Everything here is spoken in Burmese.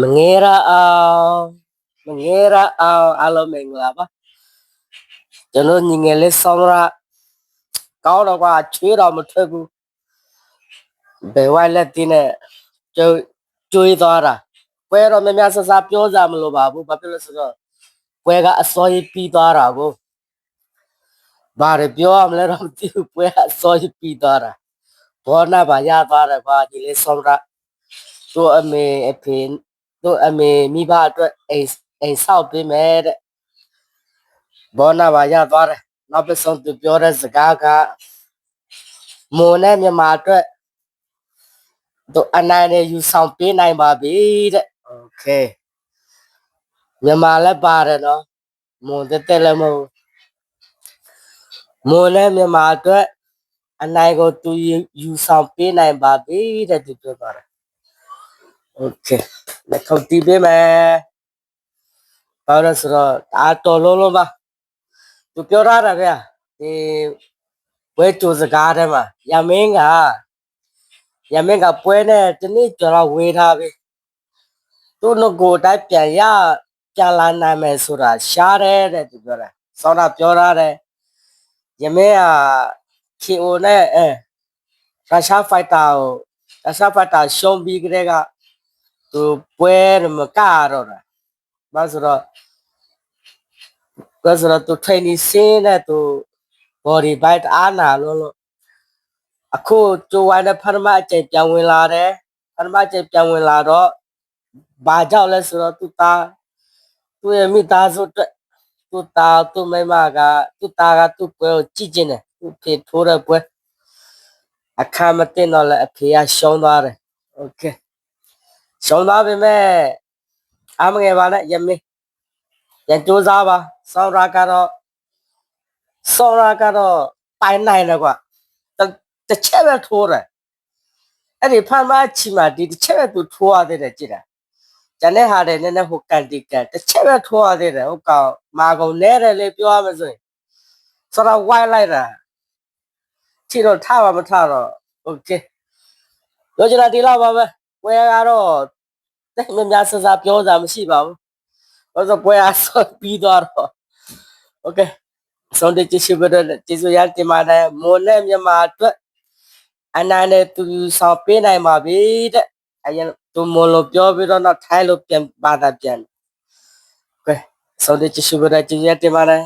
မငယ်ရအောင်မငယ်ရအောင်အားလုံးမင်္ဂလာပါကျွန်တော်ညီငယ်လေးဆောင်းရကောင်းတော့ကွာချွေးတော့မထွက်ဘူးဘယ်ဝိုင်းလက်တင်းနဲ့ကျိုးကျွေးသွားတာပွဲတော့များများဆဆပြောကြမလို့ပါဘူးဘာဖြစ်လို့ဆိုတော့ပွဲကအစောကြီးပြီးသွားတာကိုဘာတွေပြောရမလဲတော့မသိဘူးပွဲကအစောကြီးပြီးသွားတာဘောနာပါရသွားတယ်ကွာဒီလေးဆောင်းရသူ့အမေအဖေ သူ့အမေမိဘအတွက်အိမ်အိမ်ဆောက်ပေးမယ်တဲ့ဘောနာပါရသွားတယ်နောက်ပတ်ဆုံးသူပြောတဲ့စကားကမွန်နဲ့မြန်မာအတွက်သူအနိုင်နဲ့ယူဆောင်ပေးနိုင်ပါပြီတဲ့โอเคမြန်မာလည်းပါတယ်နော်မွန်တက်တက်လည်းမဟုတ်ဘူးမွန်နဲ့မြန်မာအတွက်အနိုင်ကိုသူယူယူဆောင်ပေးနိုင်ပါပြီတဲ့သူပြောသွားတယ်โอเค လက်ခုပ်တီးပေးမယ်ဘာလို့လဲဆိုတော့ဒါတော်လုံးလုံးပါသူပြောရတာဗျာဒီဝဲတူစကားထဲမှာရမင်းကရမင်းကပွဲနဲ့တနေ့ကျော်တော့ဝေးထားပြီသူ့ငကိုတိုင်းပြန်ရပြန်လာနိုင်မယ်ဆိုတာရှားတယ်တဲ့သူပြောတာစောင်းတာပြောရတယ်ရမင်းက KO နဲ့အဲရုရှားဖိုက်တာကိုရုရှားဖိုက်တာရှုံးပြီးကြတဲ့က သူပွဲမကရတော့တာဘာဆိုတော့ဘာဆိုတော့သူ training ဆင်းတဲ့သူ body byte အားနာလို့လို့အခုကျိုးဝိုင်းတဲ့ပထမအကျိန်ပြန်ဝင်လာတယ်ပထမအကျိန်ပြန်ဝင်လာတော့ဘာကြောင့်လဲဆိုတော့သူသားသူ့ရဲ့မိသားစုအတွက်သူသားသူ့မိမကသူသားကသူ့ပွဲကိုကြည့်ကျင်တယ်သူ့ဖေထိုးတဲ့ပွဲအခါမတင်တော့လည်းအဖေကရှုံးသွားတယ်โอเค ရှုံးသွားပြီမဲ့အမငယ်ပါနဲ့ယမင်းပြန်စူးစားပါဆောင်းရာကတော့ဆောင်းရာကတော့ပိုင်နိုင်တယ်ကွာတစ်တစ်ချက်ပဲထိုးတယ်အဲ့ဒီဖမ်းမချီမှာဒီတစ်ချက်ပဲသူထိုးရသေးတယ်ကြည့်တာကျန်တဲ့ဟာတွေနည်းနည်းဟိုကန်တီကန်တစ်ချက်ပဲထိုးရသေးတယ်ဟုတ်ကောင်မာကုန်နဲတယ်လေ ပွဲကတော့တိတ်မများစစပြောစရာမရှိပါဘူး။ဘာလို့ပွဲအဆောပြီးသွားတော့ Okay ဆုံးတဲ့ကျေးဇူးပဲကျေးဇူးရတင်ပါတယ်မိုးနဲ့မြန်မာအတွက်အနာနဲ့သူဆောင်ပေးနိုင်ပါပြီတဲ့အရင်သူမလို့ပြောပြီးတော့နောက်ထိုင်းလို့ပြန်ပါတာပြန် Okay ဆုံးတဲ့ကျေးဇူးပဲကျေးဇူးရတင်ပါတယ်